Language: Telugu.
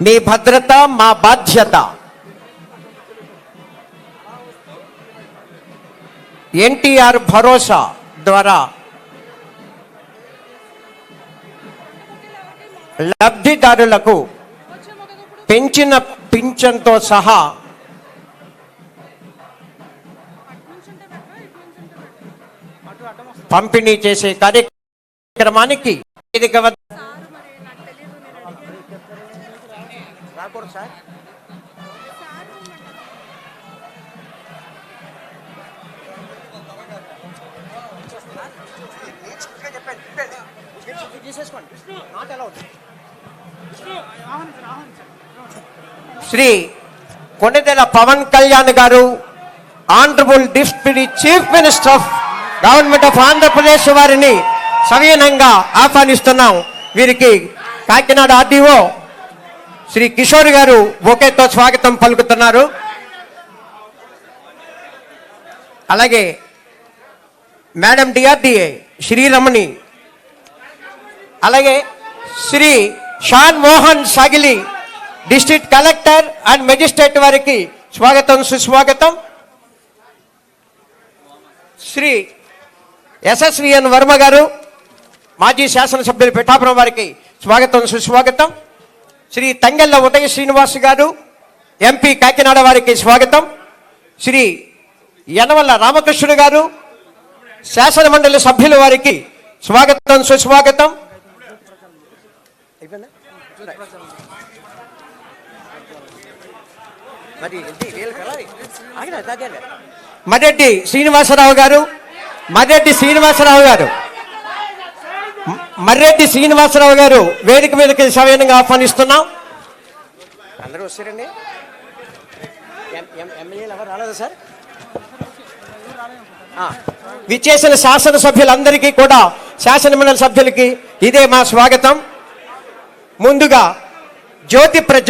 మీ భద్రత మా బాధ్యత. ఎన్టీఆర్ భరోసా ద్వారా లబ్ధిదారులకు పెంచిన పింఛన్తో సహా పంపిణీ చేసే కార్యక్రమానికి వేదిక వద్ద శ్రీ కొండదెల పవన్ కళ్యాణ్ గారు honourable deputy chief minister of government of Andhra Pradesh వారిని సవినయంగా ఆహ్వానిస్తున్నాం వీరికి కాకినాడ ఆర్డీఓ శ్రీ కిషోర్ గారు బొకేతో స్వాగతం పలుకుతున్నారు. అలాగే మేడం డిఆర్డిఏ శ్రీరమణి అలాగే Sri Shan Mohan Sagili district collector and magistrate వారికి స్వాగతం సుస్వాగతం. శ్రీ ఎస్ఎస్విఎన్ వర్మ గారు మాజీ శాసనసభ్యులు పిఠాపురం వారికి స్వాగతం సుస్వాగతం. శ్రీ తంగెళ్ళ ఉదయ శ్రీనివాస్ గారు ఎంపీ కాకినాడ వారికి స్వాగతం. శ్రీ యనవల్ల రామకృష్ణుడు గారు శాసన మండలి సభ్యుల వారికి స్వాగతం సుస్వాగతం. మరెడ్డి శ్రీనివాసరావు గారు మరెడ్డి శ్రీనివాసరావు గారు. మర్రెడ్డి శ్రీనివాసరావు గారు వేదిక మీదకి సవినంగా ఆహ్వానిస్తున్నాం. అందరూ వస్తారండి. ఎమ్మెల్యేలు ఎవరు రాలేదా సార్? విచ్చేసిన శాసనసభ్యులందరికీ కూడా శాసనమండలి సభ్యులకి ఇదే మా స్వాగతం. ముందుగా జ్యోతి ప్రజ్వ